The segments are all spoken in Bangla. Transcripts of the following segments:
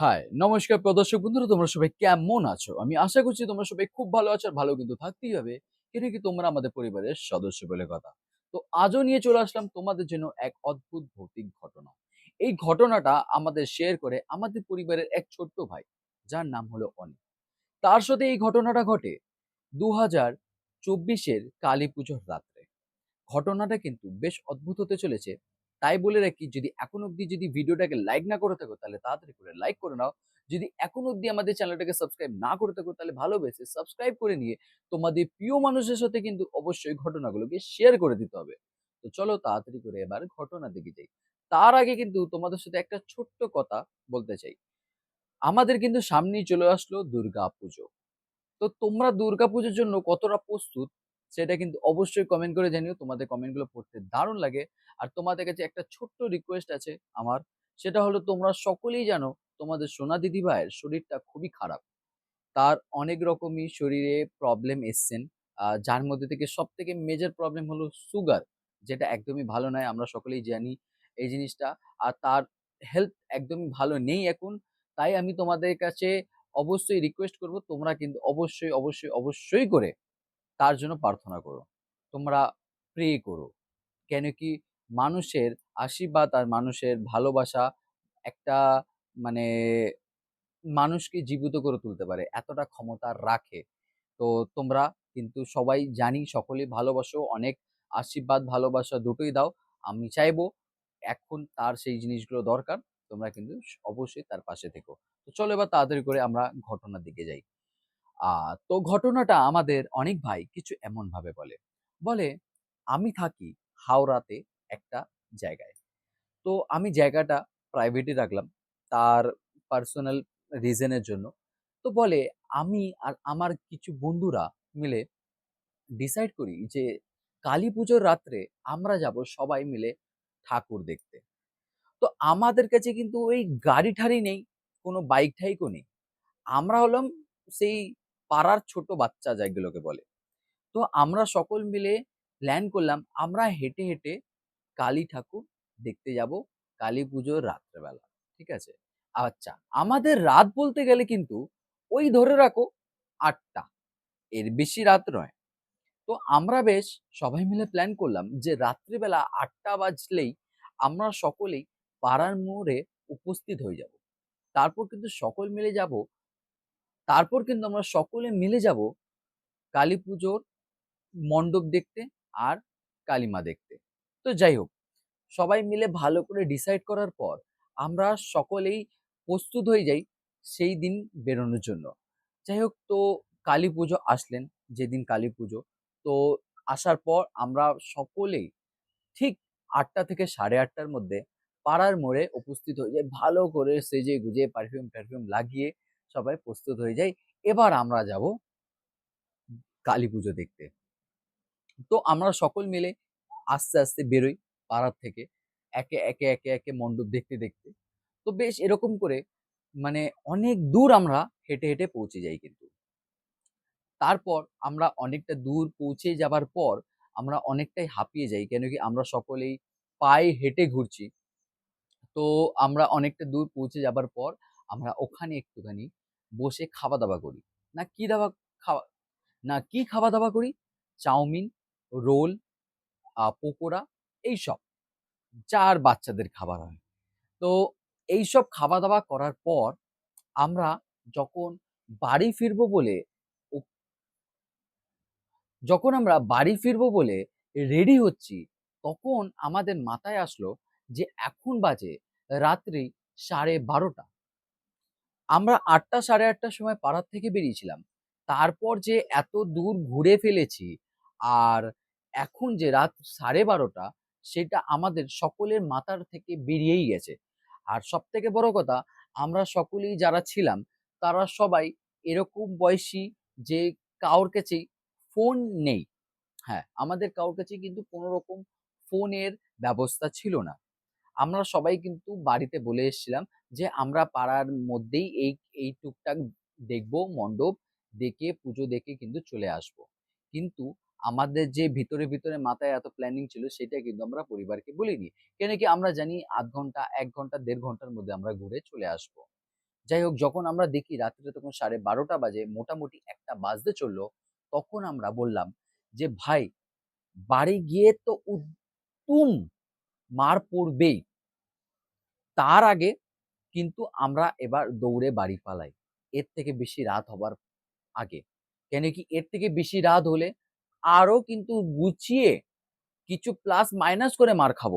হাই নমস্কার প্রদর্শক বন্ধুরা, তোমরা সবাই কেমন আছো? আমি আশা করছি তোমরা সবাই খুব ভালো আছো আর ভালো কিন্তু থাকতেই হবে। কেন কি তোমরা আমাদের পরিবারের সদস্য বলে কথা। তো আজও নিয়ে চলে আসলাম তোমাদের জন্য এক অদ্ভুত ভৌতিক ঘটনা। এই ঘটনাটা আমাদের শেয়ার করে আমাদের পরিবারের এক ছোট্ট ভাই, যার নাম হলো অনিক তার সাথে এই ঘটনাটা ঘটে দু হাজার চব্বিশের কালী পুজোর রাত্রে। ঘটনাটা কিন্তু বেশ অদ্ভুত হতে চলেছে। তাই বলে রাখি, যদি এখন অবধি যদি ভিডিওটাকে লাইক না করে থাকো, তাহলে তাড়াতাড়ি করে লাইক করে নাও। যদি এখন অবধি আমাদের চ্যানেলটাকে সাবস্ক্রাইব না করে থাকো, তাহলে ভালোবেসে সাবস্ক্রাইব করে নিয়ে তোমাদের প্রিয় মানুষের সাথে কিন্তু অবশ্যই ঘটনাগুলোকে শেয়ার করে দিতে হবে। তো চলো তাড়াতাড়ি করে এবার ঘটনা দিকে যাই। তার আগে কিন্তু তোমাদের সাথে একটা ছোট্ট কথা বলতে চাই। আমাদের কিন্তু সামনেই চলে আসলো দুর্গা পুজো তো তোমরা দুর্গা পুজোর জন্য কতটা প্রস্তুত? সেটা কিন্তু অবশ্যই কমেন্ট করে জানিও। তোমাদের কমেন্টগুলো পড়তে দারুণ লাগে। আর তোমাদের কাছে একটা ছোট্ট রিকোয়েস্ট আছে আমার। সেটা হলো, তোমরা সকলেই জানো, তোমাদের সোনা দিদি ভাইয়ের শরীরটা খুবই খারাপ। তার অনেক রকমই শরীরে প্রবলেম এসছেন যার মধ্যে থেকে সব থেকে মেজর প্রবলেম হলো সুগার যেটা একদমই ভালো নয়, আমরা সকলেই জানি এই জিনিসটা। আর তার হেলথ একদমই ভালো নেই এখন। তাই আমি তোমাদের কাছে অবশ্যই রিকোয়েস্ট করব, তোমরা কিন্তু অবশ্যই অবশ্যই অবশ্যই করে তার জন্য প্রার্থনা করো। তোমরা প্রে করো। কেন কি মানুষের আশীর্বাদ আর মানুষের ভালোবাসা একটা মানে মানুষকে জীবিত করে তুলতে পারে, এতটা ক্ষমতা রাখে। তো তোমরা কিন্তু সবাই জানি, সকলেই ভালোবাসো, অনেক আশীর্বাদ, ভালোবাসা দুটোই দাও। আমি চাইব এখন তার সেই জিনিসগুলো দরকার, তোমরা কিন্তু অবশ্যই তার পাশে থেকো। তো চলো এবার তাড়াতাড়ি করে আমরা ঘটনার দিকে যাই। তো ঘটনাটা আমাদের অনেক ভাই কিছু এমন ভাবে বলে। বলে, আমি থাকি হাওড়াতে একটা জায়গায়। তো আমি জায়গাটা প্রাইভেটে রাখলাম তার পার্সোনাল রিজনের জন্য। তো বলে, আমি আর আমার কিছু বন্ধুরা মিলে ডিসাইড করি যে কালী পুজোর রাত্রে আমরা যাব সবাই মিলে ঠাকুর দেখতে। তো আমাদের কাছে কিন্তু ওই গাড়ি ঠাড়ি নেই, কোনো বাইক ঠাইকও নেই। আমরা হলাম সেই পাড়ার ছোট বাচ্চা যেগুলোকে বলে। তো আমরা সকল মিলে প্ল্যান করলাম, আমরা হেঁটে হেঁটে কালী ঠাকুর দেখতে যাব, কালী পুজোর রাত্রেবেলা, ঠিক আছে? আচ্ছা আমাদের রাত বলতে গেলে কিন্তু ওই ধরে রাখো আটটা, এর বেশি রাত নয়। তো আমরা বেশ সবাই মিলে প্ল্যান করলাম যে রাত্রিবেলা আটটা বাজলেই আমরা সকলেই পাড়ার মোড়ে উপস্থিত হয়ে যাব। তারপর কিন্তু সকল মিলে যাব তারপর কিন্তু আমরা সকলে মিলে যাব কালী পুজোর মণ্ডপ দেখতে আর কালীমা দেখতে। তো যাই হোক, সবাই মিলে ভালো করে ডিসাইড করার পর আমরা সকলেই প্রস্তুত হয়ে যাই সেই দিন বেরোনোর জন্য। যাই হোক, তো কালী পুজো আসলেন, যেদিন কালী পুজো। তো আসার পর আমরা সকলেই ঠিক আটটা থেকে সাড়ে আটটার মধ্যে পাড়ার মোড়ে উপস্থিত হয়ে যাই, ভালো করে সেজে গুজে পারফিউম টারফিউম লাগিয়ে সবাই প্রস্তুত হয়ে যাই। এবার আমরা যাব কালী পুজো দেখতে। তো আমরা সকল মিলে আস্তে আস্তে বেরোই পাড়ার থেকে। একে একে একে একে মণ্ডপ দেখতে দেখতে। তো বেশ এরকম করে মানে অনেক দূর আমরা হেঁটে হেঁটে পৌঁছে যাই কিন্তু। তারপর আমরা অনেকটা দূর পৌঁছে যাবার পর আমরা অনেকটাই হাঁপিয়ে যাই। কেন কি আমরা সকলেই পায়ে হেঁটে ঘুরছি। তো আমরা অনেকটা দূর পৌঁছে যাবার পর আমরা ওখানে একটুখানি বসে খাওয়া দাওয়া করি। না কি দাওয়া খাওয়া, না কি খাওয়া দাওয়া করি? চাউমিন, রোল পকোড়া, এইসব। যার বাচ্চাদের খাবার হয়। তো এইসব খাওয়া দাওয়া করার পর আমরা যখন বাড়ি ফিরবো বলে যখন আমরা বাড়ি ফিরবো বলে রেডি হচ্ছি, তখন আমাদের মাথায় আসলো যে এখন বাজে রাত্রি সাড়ে বারোটা। আমরা আটটা, সাড়ে আটটার সময় পাড়ার থেকে বেরিয়েছিলাম। তারপর যে এত দূর ঘুরে ফেলেছি, আর এখন যে রাত সাড়ে বারোটা, সেটা আমাদের সকলের মাথার থেকে বেরিয়েই গেছে। আর সব থেকে বড় কথা, আমরা সকলেই যারা ছিলাম, তারা সবাই এরকম বয়সী যে কারোর কাছেই ফোন নেই। হ্যাঁ আমাদের কারোর কাছে কিন্তু কোনো রকম ফোনের ব্যবস্থা ছিল না। আমরা সবাই কিন্তু বাড়িতে বলে এসেছিলাম যে, আমরা পাড়ার মধ্যেই এই এই টুকটাক দেখব, মণ্ডপ দেখে, পুজো দেখে কিন্তু চলে আসব। কিন্তু আমাদের যে ভিতরে ভিতরে মাথায় এত প্ল্যানিং ছিল, সেটা কিন্তু আমরা পরিবারকে বলিনি। কেন কি আমরা জানি আধ ঘণ্টা, এক ঘণ্টা, দেড় ঘণ্টার মধ্যে আমরা ঘুরে চলে আসব। যাই হোক, যখন আমরা দেখি রাত্রিরে তখন সাড়ে বারোটা বাজে, মোটামুটি একটা বাজতে চলল, তখন আমরা বললাম যে, ভাই, বাড়ি গিয়ে তো উত্তুম মার পড়বেই তার আগে কিন্তু আমরা এবার দৌড়ে বাড়ি পালাই। এর থেকে বেশি রাত হবার আগে। কেন কি এর থেকে বেশি রাত হলে আরও কিন্তু গুছিয়ে কিছু প্লাস মাইনাস করে মার খাব।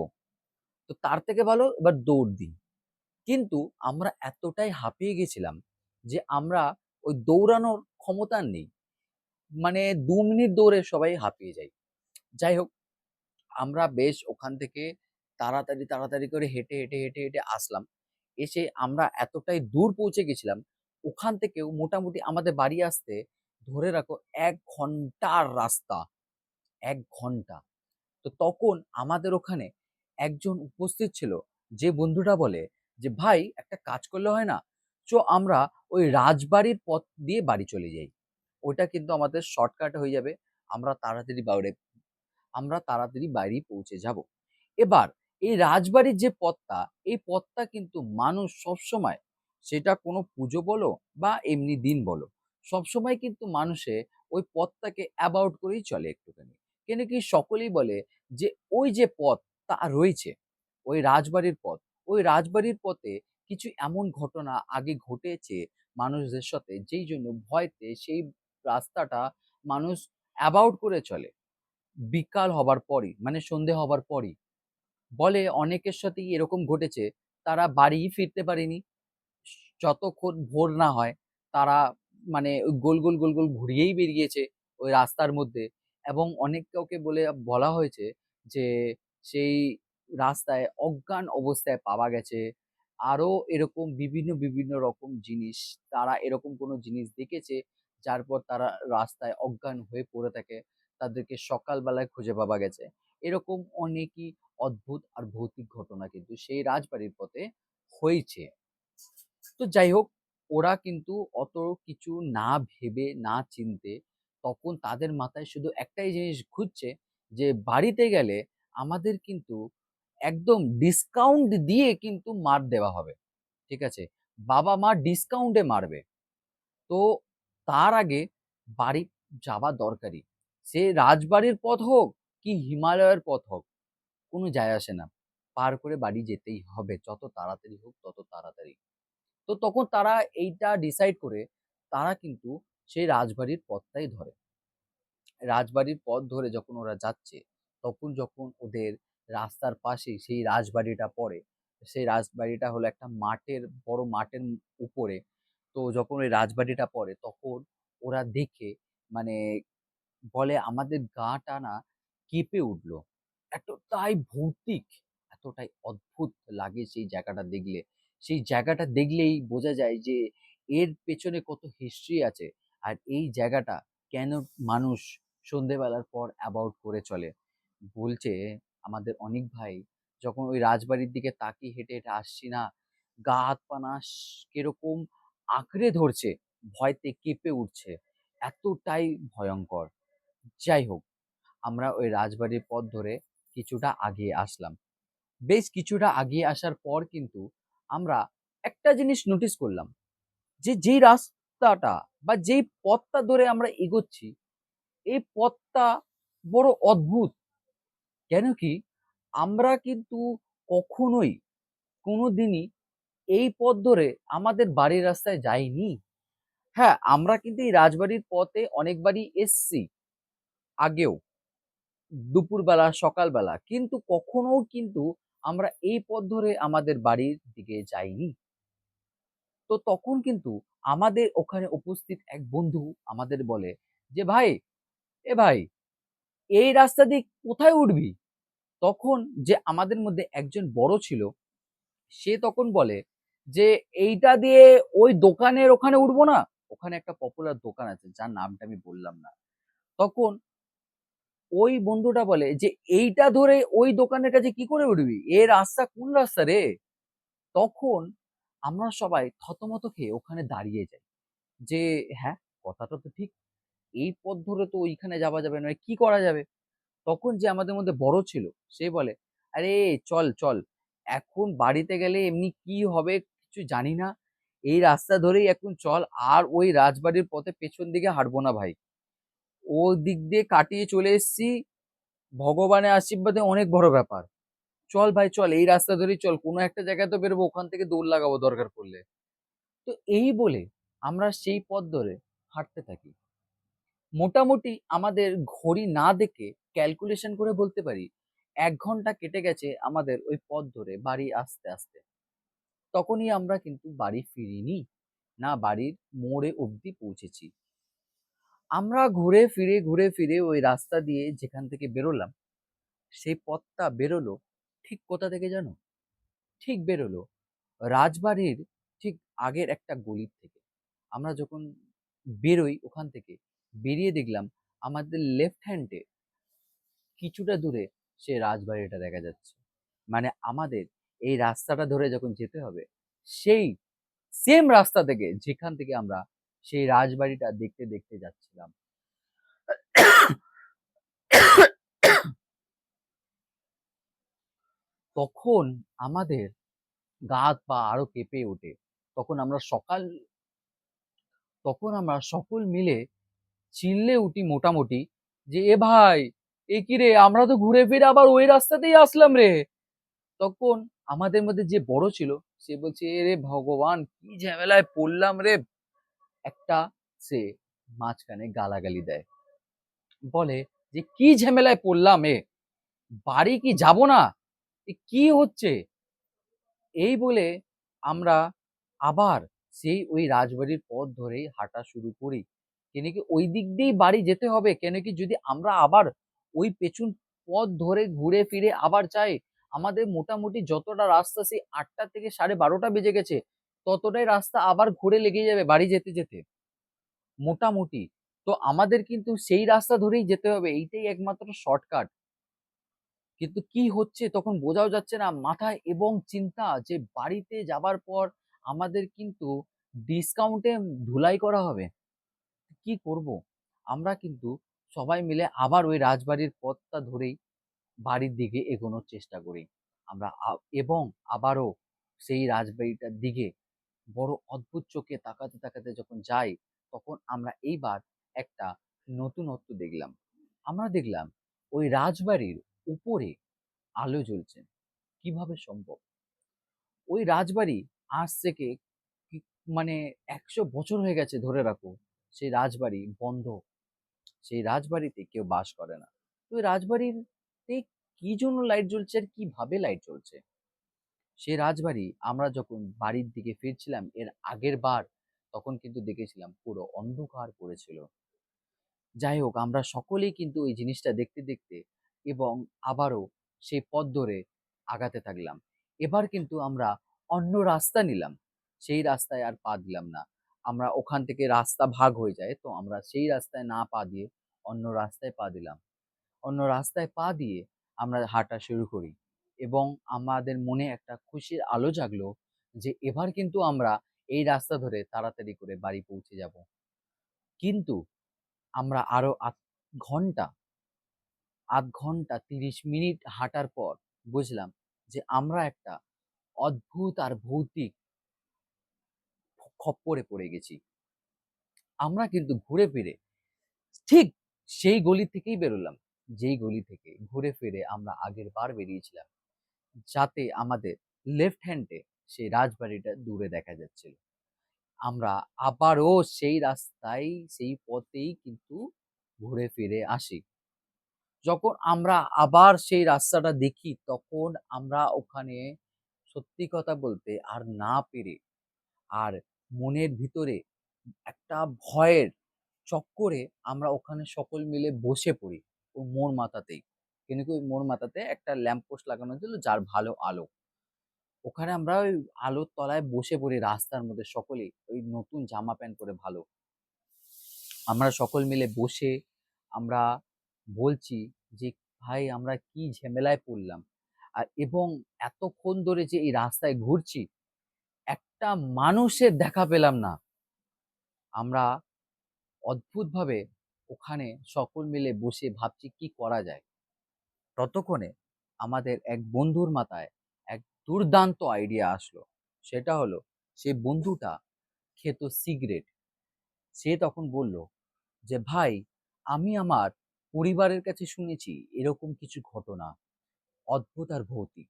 তো তার থেকে ভালো এবার দৌড় দিই। কিন্তু আমরা এতটাই হাঁপিয়ে গেছিলাম যে আমরা ওই দৌড়ানোর ক্ষমতা নেই। মানে দু মিনিট দৌড়ে সবাই হাঁপিয়ে যাই। যাই হোক, আমরা বেশ ওখান থেকে তাড়াতাড়ি তাড়াতাড়ি করে হেঁটে হেঁটে হেঁটে হেঁটে আসলাম। এসে আমরা এতটাই দূর পৌঁছে গেছিলাম, ওখান থেকেও মোটামুটি আমাদের বাড়ি আসতে ধরে রাখো এক ঘণ্টার রাস্তা। এক ঘণ্টা। তো তখন আমাদের ওখানে একজন উপস্থিত ছিল, যে বন্ধুটা বলে যে, ভাই, একটা কাজ করলে হয় না? চো, আমরা ওই রাজবাড়ির পথ দিয়ে বাড়ি চলে যাই। ওইটা কিন্তু আমাদের শর্টকাট হয়ে যাবে, আমরা তাড়াতাড়ি বাড়ি আমরা তাড়াতাড়ি বাড়ি পৌঁছে যাব। এবার এই রাজবাড়ির যে পথটা, এই পথটা কিন্তু মানুষ সবসময় সেটা কোনো পুজো বলো বা এমনি দিন বলো, সবসময় কিন্তু মানুষে ওই পথটাকে অ্যাবাউট করেই চলে একটুখানি। কেন কি সকলেই বলে যে ওই যে পথ তা রয়েছে, ওই রাজবাড়ির পথ, ওই রাজবাড়ির পথে কিছু এমন ঘটনা আগে ঘটেছে মানুষদের সাথে যেই জন্য ভয়তে সেই রাস্তাটা মানুষ অ্যাবাউট করে চলে। বিকাল হবার পরই মানে সন্ধে হবার পরই বলে অনেকের সাথেই এরকম ঘটেছে। তারা বাড়ি ফিরতে পারেনি। যতক্ষণ ভোর না হয়, তারা মানে গোল গোল গোল গোল ঘুরিয়েই বেরিয়েছে ওই রাস্তার মধ্যে। এবং অনেক কাউকে বলে বলা হয়েছে যে, সেই রাস্তায় অজ্ঞান অবস্থায় পাওয়া গেছে। আরও এরকম বিভিন্ন বিভিন্ন রকম জিনিস, তারা এরকম কোনো জিনিস দেখেছে, যার পর তারা রাস্তায় অজ্ঞান হয়ে পড়ে থাকে। তাদেরকে সকালবেলায় খুঁজে পাওয়া গেছে। এরকম অনেকই অদ্ভুত আর ভৌতিক ঘটনা কিন্তু সেই রাজবাড়ির পথে হয়েছে। তো যাই হোক, ওরা কিন্তু অত কিছু না ভেবে, না চিনতে তখন তাদের মাথায় শুধু একটাই জিনিস ঘুরছে যে বাড়িতে গেলে আমাদের কিন্তু একদম ডিসকাউন্ট দিয়ে কিন্তু মার দেওয়া হবে, ঠিক আছে? বাবা মা ডিসকাউন্টে মারবে। তো তার আগে বাড়ি যাওয়া দরকারি সে রাজবাড়ির পথ হোক কি হিমালয়ের পথ হোক, কোনো যায় আসে না। পার করে বাড়ি যেতেই হবে, যত তাড়াতাড়ি হোক তত তাড়াতাড়ি। তো তখন তারা এইটা ডিসাইড করে, তারা কিন্তু সেই রাজবাড়ির পথটাই ধরে। রাজবাড়ির পথ ধরে যখন ওরা যাচ্ছে, তখন যখন ওদের রাস্তার পাশে সেই রাজবাড়িটা পড়ে, সেই রাজবাড়িটা হলো একটা মাঠের, বড় মাঠের উপরে। তো যখন ওই রাজবাড়িটা পড়ে, তখন ওরা দেখে মানে বলে, আমাদের গাটা না কেঁপে উঠল। এতটাই ভৌতিক, এতটাই অদ্ভুত লাগে সেই জায়গাটা দেখলে। সেই জায়গাটা দেখলেই বোঝা যায় যে এর পেছনে কত হিস্ট্রি আছে আর এই জায়গাটা কেন মানুষ সন্ধেবেলার পর অ্যাবাউট করে চলে। বলছে আমাদের অনেক ভাই, যখন ওই রাজবাড়ির দিকে তাকিয়ে হেঁটে হেঁটে আসছি না, গা হাত পানাস কীরকম আঁকড়ে ধরছে, ভয়তে কেঁপে উঠছে। এতটাই ভয়ঙ্কর। যাই হোক আমরা ওই রাজবাড়ির পথ ধরে কিছুটা আগিয়ে আসলাম। বেশ কিছুটা আগিয়ে আসার পর কিন্তু আমরা একটা জিনিস নোটিস করলাম যে যেই রাস্তাটা বা যেই পথটা ধরে আমরা এগোচ্ছি, এই পথটা বড় অদ্ভুত। কেন কি আমরা কিন্তু কখনোই কোনোদিনই এই পথ ধরে আমাদের বাড়ির রাস্তায় যাইনি। হ্যাঁ আমরা কিন্তু এই রাজবাড়ির পথে অনেকবারই এসছি আগেও। দুপুরবেলা, সকালবেলা। কিন্তু কখনো কিন্তু আমরা এই পথ ধরে আমাদের বাড়ির দিকে যাইনি। তো তখন কিন্তু আমাদের ওখানে উপস্থিত এক বন্ধু আমাদের বলে যে, ভাই, এ ভাই, এই রাস্তা দিয়ে কোথায় উঠবি? তখন যে আমাদের মধ্যে একজন বড় ছিল, সে তখন বলে যে, এইটা দিয়ে ওই দোকানের ওখানে উঠবো না। ওখানে একটা পপুলার দোকান আছে, যার নামটা আমি বললাম না। তখন ওই বন্ধুটা বলে যে, এইটা ধরে ওই দোকানের কাছে কি করে উঠবি? এ রাস্তা কোন রাস্তা রে? তখন আমরা সবাই থতমত খেয়ে ওখানে দাঁড়িয়ে যাই। যে হ্যাঁ কথাটা তো ঠিক। এই পথ ধরে তো ওইখানে যাওয়া যাবে না কি করা যাবে? তখন যে আমাদের মধ্যে বড় ছিল, সে বলে, আরে, চল চল। এখন বাড়িতে গেলে এমনি কি হবে কিছু জানি না। এই রাস্তা ধরেই এখন চল। আর ওই রাজবাড়ির পথে পেছন দিকে হাঁটবো না ভাই। ও দিক দিয়ে কাটিয়ে চলে এসেছি। ভগবানের আশীর্বাদে অনেক বড় ব্যাপার। চল ভাই, চল, এই রাস্তা ধরেই চল। কোনো একটা জায়গায় তো বেরোবো, ওখান থেকে দৌড় লাগাবো দরকার পড়লে। তো এই বলে আমরা সেই পথ ধরে হাঁটতে থাকি। মোটামুটি আমাদের ঘড়ি না দেখে ক্যালকুলেশন করে বলতে পারি, এক ঘণ্টা কেটে গেছে আমাদের ওই পথ ধরে বাড়ি আসতে আসতে। তখনই আমরা কিন্তু বাড়ি ফিরিনি। না বাড়ির মোড়ে অবধি পৌঁছেছি। আমরা ঘুরে ফিরে ঘুরে ফিরে ওই রাস্তা দিয়ে যেখান থেকে বেরোলাম, সেই পথটা বেরোলো ঠিক কোথা থেকে জানো? ঠিক বেরোলো রাজবাড়ির ঠিক আগের একটা গলির থেকে। আমরা যখন বেরোই ওখান থেকে, বেরিয়ে দেখলাম আমাদের লেফট হ্যান্ডে কিছুটা দূরে সে রাজবাড়িটা দেখা যাচ্ছে। মানে আমাদের এই রাস্তাটা ধরে যখন যেতে হবে, সেই সেম রাস্তা থেকে যেখান থেকে আমরা সেই রাজবাড়িটা দেখতে দেখতে যাচ্ছিলাম। তখন আমাদের গা হাত পা আরও কেঁপে ওঠে। তখন আমরা সকাল, তখন আমরা সকল মিলে চিল্লে উঠি মোটামুটি যে, এ ভাই, এ কি রে? আমরা তো ঘুরে ফিরে আবার ওই রাস্তাতেই আসলাম রে। তখন আমাদের মধ্যে যে বড় ছিল, সে বলছে, "এ রে ভগবান, কি ঝামেলায় পড়লাম রে? একটা সে মাঝখানে গালাগালি দেয়। বলে যে, কি ঝামেলায় পড়লাম এ? বাড়ি কি যাব না? কি হচ্ছে? এই বলে আমরা আবার সেই ওই রাজবাড়ির পথ ধরেই হাঁটা শুরু করি। কেন কি ওই দিক দিয়েই বাড়ি যেতে হবে? কেন কি যদি আমরা আবার ওই পেছন পথ ধরে ঘুরে ফিরে আবার চাই আমাদের মোটামুটি যতটা রাস্তা সেই আটটা থেকে সাড়ে বারোটা বেজে গেছে। ততটাই রাস্তা আবার ঘুরে লেগে যাবে বাড়ি যেতে যেতে। মোটামুটি। তো আমাদের কিন্তু সেই রাস্তা ধরেই যেতে হবে, এইটাই একমাত্র শর্টকাট কিন্তু কি হচ্ছে তখন বোঝাও যাচ্ছে না। মাথায় এবং চিন্তা যে বাড়িতে যাবার পর আমাদের কিন্তু ডিসকাউন্টে ধুলাই করা হবে। কি করব? আমরা কিন্তু সবাই মিলে আবার ওই রাজবাড়ির পথটা ধরেই বাড়ির দিকে এগোনোর চেষ্টা করি। আমরা এবং আবারও সেই রাজবাড়িটার দিকে বড় অদ্ভুত চোখে তাকাতে তাকাতে যখন যাই, তখন আমরা এইবার একটা নতুনত্ব দেখলাম। আমরা দেখলাম ওই রাজবাড়ির উপরে আলো জ্বলছে। কীভাবে সম্ভব? ওই রাজবাড়ি আজ থেকে মানে একশো বছর হয়ে গেছে ধরে রাখো, সেই রাজবাড়ি বন্ধ। সেই রাজবাড়িতে কেউ বাস করে না। তো ওই রাজবাড়িতে কি জন্য লাইট জ্বলছে আর কীভাবে লাইট জ্বলছে? সেই রাজবাড়ি আমরা যখন বাড়ির দিকে ফিরছিলাম, এর আগের বার তখন কিন্তু দেখেছিলাম পুরো অন্ধকার পড়েছিল। যাই হোক, আমরা সকলেই কিন্তু ওই জিনিসটা দেখতে দেখতে এবং আবারও সেই পথ ধরে আগাতে থাকলাম। এবার কিন্তু আমরা অন্য রাস্তা নিলাম। সেই রাস্তায় আর পা দিলাম না। আমরা ওখান থেকে রাস্তা ভাগ হয়ে যায়, তো আমরা সেই রাস্তায় না পা দিয়ে অন্য রাস্তায় পা দিলাম। অন্য রাস্তায় পা দিয়ে আমরা হাঁটা শুরু করি। এবং আমাদের মনে একটা খুশির আলো জাগলো যে এবার কিন্তু আমরা এই রাস্তা ধরে তাড়াতাড়ি করে বাড়ি পৌঁছে যাব। কিন্তু আমরা আরও আধ ঘণ্টা আধ ঘণ্টা তিরিশ মিনিট হাঁটার পর বুঝলাম যে আমরা একটা অদ্ভুত আর ভৌতিক খপ্পরে পড়ে গেছি। আমরা কিন্তু ঘুরে ফিরে ঠিক সেই গলি থেকেই বেরোলাম। যেই গলি থেকে ঘুরে ফিরে আমরা আগের বার বেরিয়েছিলাম। যাতে আমাদের লেফট হ্যান্ডে সেই রাজবাড়িটা দূরে দেখা যাচ্ছিল। আমরা আবারও সেই রাস্তায়, সেই পথেই কিন্তু ঘুরে ফিরে আসি। যখন আমরা আবার সেই রাস্তাটা দেখি, তখন আমরা ওখানে সত্যি কথা বলতে আর না পেরে আর মনের ভিতরে একটা ভয়ের চক্করে আমরা ওখানে সকল মিলে বসে পড়ি ও মোড় মাথাতেই। কিন্তু ওই মোড় মাথাতে একটা ল্যাম্প পোস্ট লাগানো ছিল যার ভালো আলো। ওখানে আমরা ওই আলোর তলায় বসে পড়ি রাস্তার মধ্যে সকলেই, ওই নতুন জামা প্যান্ট পরে ভালো। আমরা সকল মিলে বসে আমরা বলছি যে, ভাই, আমরা কি ঝামেলায় পড়লাম? আর এবং এতক্ষণ ধরে যে এই রাস্তায় ঘুরছি, একটা মানুষের দেখা পেলাম না। আমরা অদ্ভুতভাবে ওখানে সকল মিলে বসে ভাবছি কি করা যায়? ততক্ষণে আমাদের এক বন্ধুর মাথায় এক দুর্দান্ত আইডিয়া আসলো। সেটা হলো, সে বন্ধুটা খেত সিগারেট সে তখন বলল যে, ভাই, আমি আমার পরিবারের কাছে শুনেছি এরকম কিছু ঘটনা, অদ্ভুত আর ভৌতিক।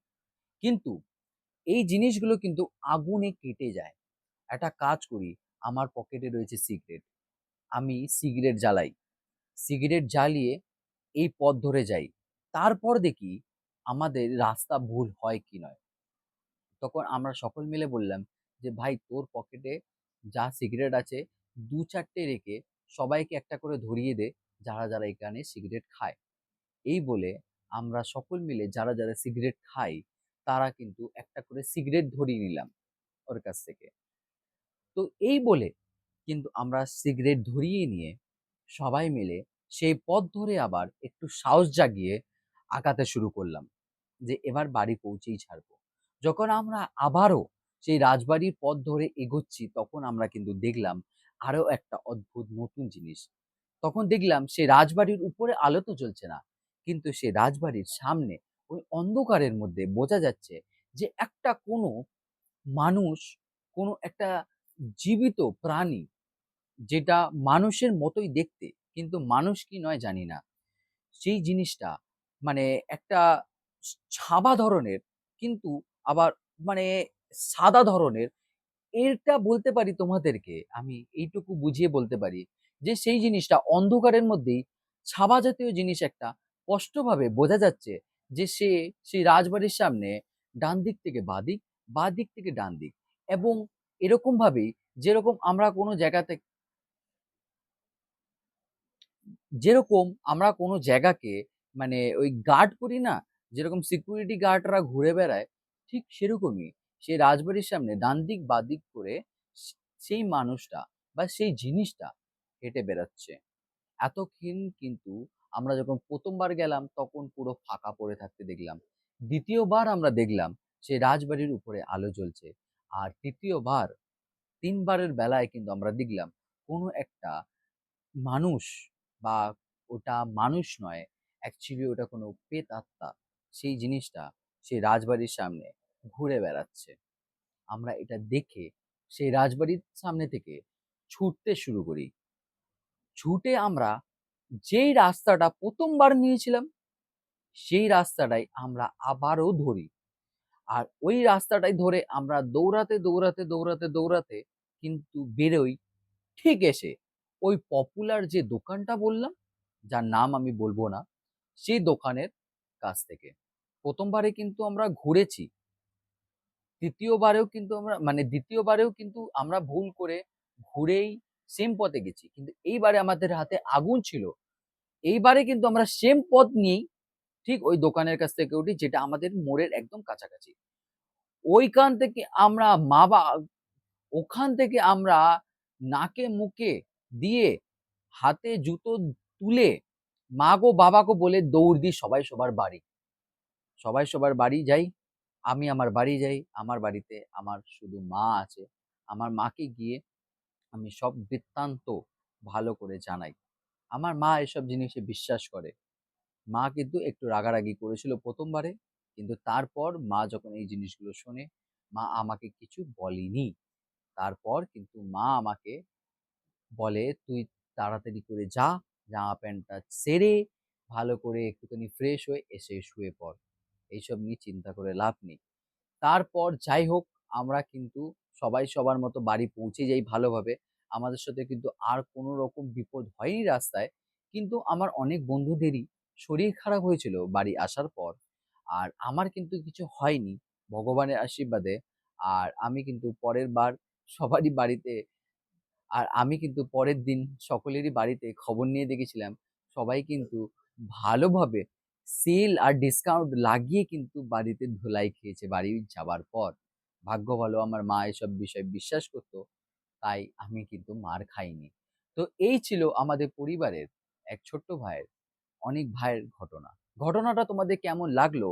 কিন্তু এই জিনিসগুলো কিন্তু আগুনে কেটে যায়। একটা কাজ করি, আমার পকেটে রয়েছে সিগারেট আমি সিগারেট জ্বালাই। সিগারেট জ্বালিয়ে এই পথ ধরে যাই। তারপর দেখি আমাদের রাস্তা ভুল হয় কি নয়। তখন আমরা সকল মিলে বললাম যে, ভাই, তোর পকেটে যা সিগারেট আছে, দু চারটে রেখে সবাইকে একটা করে ধরিয়ে দে, যারা যারা এখানে সিগারেট খায়। এই বলে আমরা সকল মিলে যারা যারা সিগারেট খাই, তারা কিন্তু একটা করে সিগারেট ধরিয়ে নিলাম ওর কাছ থেকে। তো এই বলে কিন্তু আমরা সিগারেট ধরিয়ে নিয়ে সবাই মিলে সেই পথ ধরে আবার একটু সাহস জাগিয়ে আগাতে শুরু করলাম যে এবার বাড়ি পৌঁছেই ছাড়বো। যখন আমরা আবারও সেই রাজবাড়ির পথ ধরে এগোচ্ছি, তখন আমরা কিন্তু দেখলাম আরও একটা অদ্ভুত নতুন জিনিস। তখন দেখলাম সে রাজবাড়ির উপরে আলো তো চলছে না, কিন্তু সে রাজবাড়ির সামনে ওই অন্ধকারের মধ্যে বোঝা যাচ্ছে যে একটা কোনো মানুষ, কোনো একটা জীবিত প্রাণী যেটা মানুষের মতোই দেখতে, কিন্তু মানুষ কি নয় জানি না। সেই জিনিসটা মানে একটা ছাবা ধরনের কিন্তু আবার মানে সাদা ধরনের এটা বলতে পারি তোমাদেরকে, আমি এইটুকু বুঝিয়ে বলতে পারি যে সেই জিনিসটা অন্ধকারের মধ্যেই ছাবা জাতীয় জিনিস একটা স্পষ্টভাবে বোঝা যাচ্ছে যে সে সেই রাজবাড়ির সামনে ডান দিক থেকে বাঁ দিক বাঁ দিক থেকে ডান দিক এবং এরকম ভাবেই যেরকম আমরা কোনো জায়গাতে যেরকম আমরা কোনো জায়গাকে মানে ওই গার্ড করি না, যেরকম সিকিউরিটি গার্ডরা ঘুরে বেড়ায়, ঠিক সেরকমই। সেই রাজবাড়ির সামনে ডান দিক, বাঁ দিক করে সেই মানুষটা, বা সেই জিনিসটা হেঁটে বেড়াচ্ছে। এতক্ষণ কিন্তু আমরা যখন প্রথমবার গেলাম, তখন পুরো ফাঁকা পড়ে থাকতে দেখলাম। দ্বিতীয়বার আমরা দেখলাম, সেই রাজবাড়ির উপরে আলো জ্বলছে। আর তৃতীয়বার, তিনবারের বেলায় কিন্তু আমরা দেখলাম, কোনো একটা মানুষ, বা ওটা মানুষ নয় অ্যাকচুয়ালি ওটা কোনো প্রেত আত্মা। সেই জিনিসটা সেই রাজবাড়ির সামনে ঘুরে বেড়াচ্ছে। আমরা এটা দেখে সেই রাজবাড়ির সামনে থেকে ছুটতে শুরু করি। ছুটে আমরা যেই রাস্তাটা প্রথমবার নিয়েছিলাম, সেই রাস্তাটাই আমরা আবারও ধরি। আর ওই রাস্তাটাই ধরে আমরা দৌড়াতে দৌড়াতে দৌড়াতে দৌড়াতে কিন্তু বেরোই ঠিক এসে ওই পপুলার যে দোকানটা বললাম, যার নাম আমি বলব না সেই দোকানের কাছ থেকে। প্রথমবারে কিন্তু আমরা ঘুরেছি। তৃতীয়বারেও কিন্তু আমরা মানে দ্বিতীয়বারেও কিন্তু আমরা ভুল করে ঘুরেই সেম পথে গেছি। কিন্তু এইবারে আমাদের হাতে আগুন ছিল। এইবারে কিন্তু আমরা সেম পথ নিয়েই ঠিক ওই দোকানের কাছ থেকে উঠি যেটা আমাদের মোড়ের একদম কাছাকাছি। ওইখান থেকে আমরা মা বা, ওখান থেকে আমরা নাকে মুখে দিয়ে হাতে জুতো তুলে মা গো, বাবা গো বলে দৌড় দিই সবাই সবার বাড়ি। সবাই সবার বাড়ি যাই, আমি আমার বাড়ি যাই, আমার বাড়িতে আমার শুধু মা আছে। আমার মাকে গিয়ে আমি সব বৃত্তান্ত ভালো করে জানাই। আমার মা এসব জিনিসে বিশ্বাস করে। মা কিন্তু একটু রাগারাগি করেছিল প্রথমবারে, কিন্তু তারপর মা যখন এই জিনিসগুলো শোনে, মা আমাকে কিছু বলেনি। তারপর কিন্তু মা আমাকে বলে, তুই তাড়াতাড়ি করে যা জামা প্যান্টটা সেরে ভালো করে একটুখানি ফ্রেশ হয়ে এসে শুয়ে পড়। এইসব নিয়ে চিন্তা করে লাভ নেই। তারপর যাই হোক, আমরা কিন্তু সবাই সবার মতো বাড়ি পৌঁছে যাই ভালোভাবে। আমাদের সাথে কিন্তু আর কোনো রকম বিপদ হয়নি রাস্তায়। কিন্তু আমার অনেক বন্ধুদেরই শরীর খারাপ হয়েছিল বাড়ি আসার পর। আর আমার কিন্তু কিছু হয়নি। ভগবানের আশীর্বাদে। আর আমি কিন্তু পরের বার সবারই বাড়িতে আর আমি কিন্তু পরের দিন সকলেরই বাড়িতে খবর নিয়ে দেখেছিলাম, সবাই কিন্তু ভালোভাবে সেল আর ডিসকাউন্ট লাগিয়ে কিন্তু বাড়িতে ধোলাই খেয়েছে। বাড়ি যাবার পর ভাগ্য ভালো আমার মা এসব বিষয়ে বিশ্বাস করতো, তাই আমি কিন্তু মার খাইনি। তো এই ছিল আমাদের পরিবারের এক ছোট্ট ভাইয়ের অনেক ভাইয়ের ঘটনা। ঘটনাটা তোমাদের কেমন লাগল?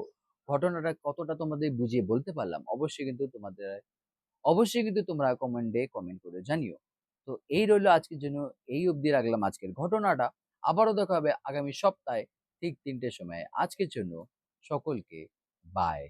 ঘটনাটা কতটা তোমাদের বুঝিয়ে বলতে পারলাম? অবশ্যই কিন্তু তোমাদের, অবশ্যই কিন্তু তোমরা কমেন্টে কমেন্ট করে জানিও। তো এই রইল আজকের জন্য, এই অবধি রাখলাম আজকের ঘটনাটা। আবারও দেখা হবে আগামী সপ্তাহে ঠিক তিনটের সময়ে। আজকের জন্য সকলকে বাই